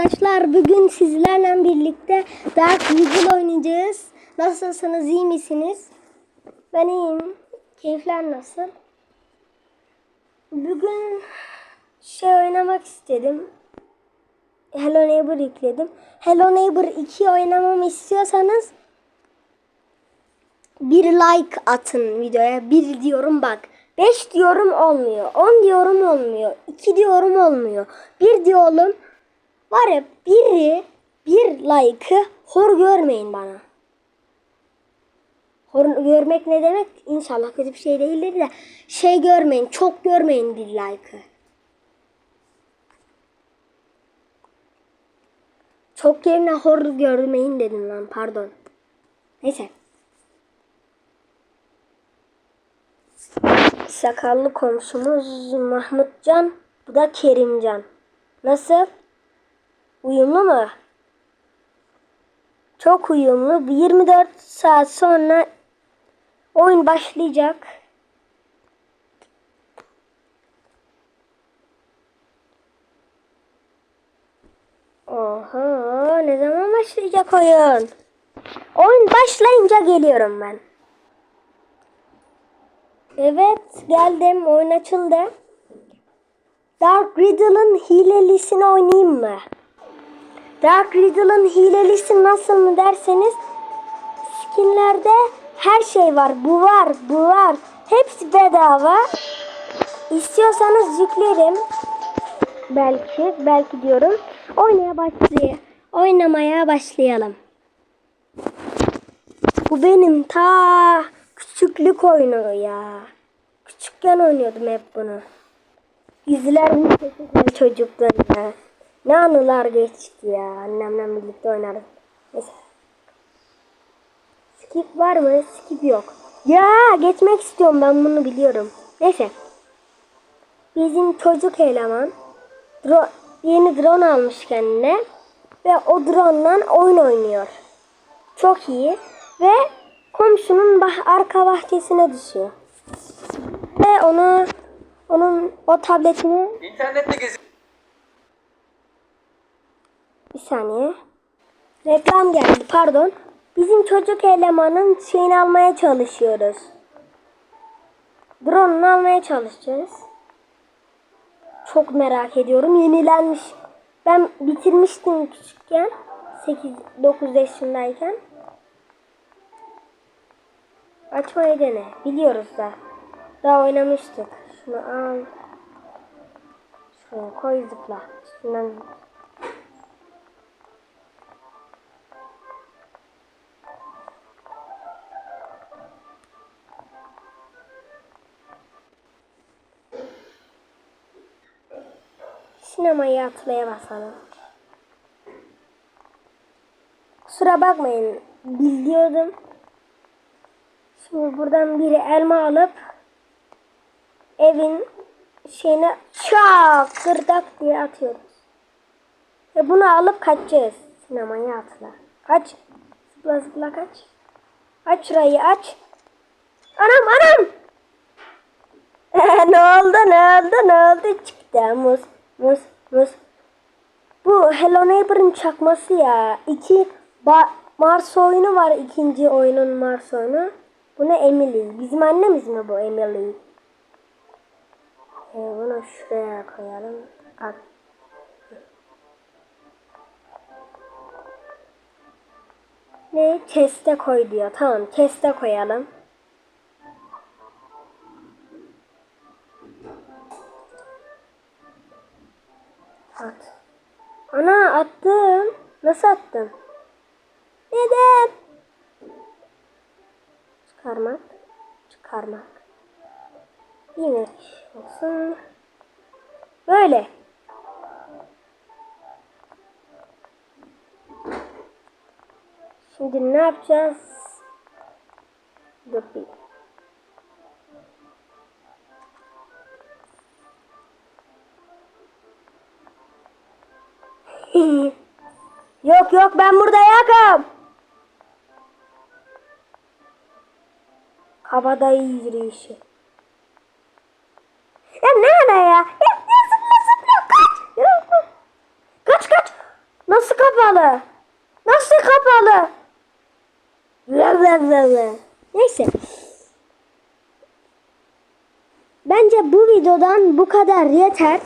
arkadaşlar. Bugün sizlerle birlikte Dark Vigil oynayacağız. Nasılsınız? iyi misiniz? Ben iyiyim. Keyifler nasıl? Bugün şey oynamak istedim. Hello Neighbor yükledim. Hello Neighbor 2 oynamamı istiyorsanız bir like atın videoya. Bir diyorum bak. 5 diyorum olmuyor. 10 diyorum olmuyor. 2 diyorum olmuyor. 1 diyorum var ya biri bir like'ı hor görmeyin bana. Hor görmek ne demek? İnşallah kötü bir şey değildir de şey görmeyin. Çok görmeyin bir like'ı. Çok yerine hor görmeyin dedim lan pardon. Neyse. Sakallı komşumuz Mahmutcan. Bu da Kerimcan. Nasıl? Uyumlu mu? Çok uyumlu. 24 saat sonra oyun başlayacak. Oha ne zaman başlayacak oyun? Oyun başlayınca geliyorum ben. Evet geldim oyun açıldı. Dark Riddle'ın hilelisini oynayayım mı? Dark Riddle'ın hilelisi nasıl mı derseniz skinlerde her şey var. Bu var, bu var. Hepsi bedava. İstiyorsanız yüklerim. Belki, belki diyorum. Oynaya başlayalım. Oynamaya başlayalım. Bu benim ta küçüklük oyunu ya. Küçükken oynuyordum hep bunu. İzler mi çocuklarına? Ne anılar geçti ya. Annemle birlikte oynardık. Mesela. Skip var mı? Skip yok. Ya geçmek istiyorum ben bunu biliyorum. Neyse. Bizim çocuk eleman dro yeni drone almış kendine ve o drone'la oyun oynuyor. Çok iyi ve komşunun bah arka bahçesine düşüyor. Ve onu onun o tabletini İnternette gezi. Bir saniye. Reklam geldi pardon. Bizim çocuk elemanın şeyini almaya çalışıyoruz. Drone'unu almaya çalışacağız. Çok merak ediyorum. Yenilenmiş. Ben bitirmiştim küçükken. 8-9 yaşındayken. Açmayı dene. Biliyoruz da. Daha oynamıştık. Şunu al. Şuraya koy zıpla. Üstünden Sinemayı atlaya basalım. Kusura bakmayın. Biliyordum. Şimdi buradan biri elma alıp evin şeyine çak kırdak diye atıyoruz. Ve bunu alıp kaçacağız. Sinemaya atla. Kaç. Zıpla zıpla kaç. Aç şurayı aç. Anam anam. ne oldu ne oldu ne oldu çıktı muz muz muz. Bu Hello Neighbor'ın çakması ya. İki ba Mars oyunu var ikinci oyunun Mars oyunu. Bu ne Emily? Bizim annemiz mi bu Emily? Ee, bunu şuraya koyalım. At. Ne? Keste koy diyor. Tamam keste koyalım. At. Ana attım. Nasıl attım? Neden? Çıkarmak. Çıkarmak. Yemek olsun. Böyle. Şimdi ne yapacağız? Dur bir. yok yok ben burada yakum. Kabadayı yürüyüşü. Ya ne ara ya? Ya, ya zıpla zıpla kaç. Kaç kaç. Nasıl kapalı? Nasıl kapalı? Ve ve ve ve. Neyse. Bence bu videodan bu kadar yeter.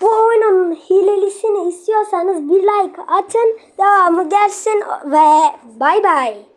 Bu oyunun hilelisini istiyorsanız bir like atın. Devamı gelsin ve bay bay.